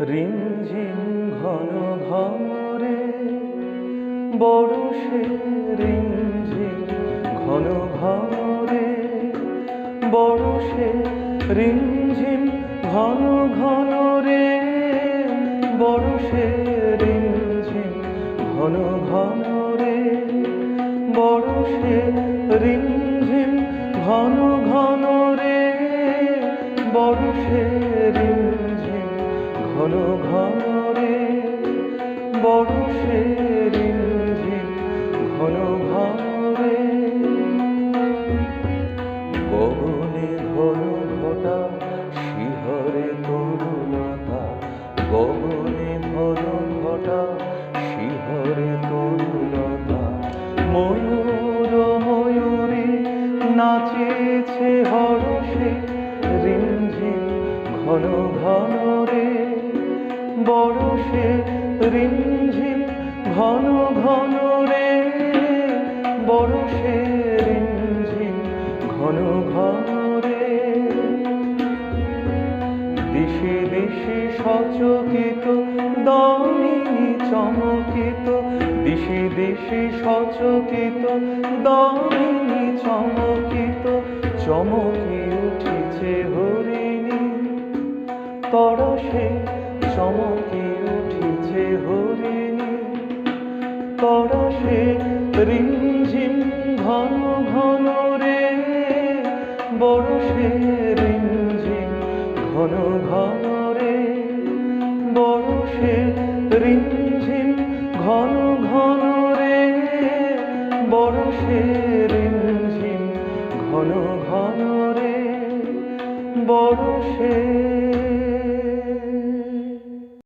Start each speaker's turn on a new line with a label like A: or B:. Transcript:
A: রিমঝিম ঘন ঘন রে বরষে রিমঝিম ঘন ঘন রে সে রিমঝিম ঘন ঘন রে বরষে রিমঝিম ঘন ঘন রে, বড় সে রিমঝিম ঘন ঘন রে বরষে রিমঝিম ঘন ঘন রে বরষে রিমঝিম ঘন ঘন রে গগনে ঘন ঘটা শিহরে তরুণতা, গগনে ঘন ঘটা শিহরে তরুণতা। ময়ূর, ময়ূরী নাচেছে হরষে, রিমঝিম ঘন ঘন বরষে রিমঝিম, ঘন ঘন রে। বরষে রিমঝিম, ঘন ঘন রে। দিশে দিশে সচকিত দামিনী চমকিত। দিশে দিশে সচকিত দামিনী চমকিত। চমকে উঠেছে হরিণী, তরসে চমকে উঠেছে হরিণী। তরসে রিমঝিম ঘন ঘন রে। বরষে রিমঝিম ঘন ঘন রে। বরষে রিমঝিম ঘন ঘন রে। বরষে রিমঝিম ঘন ঘন রে। বরষে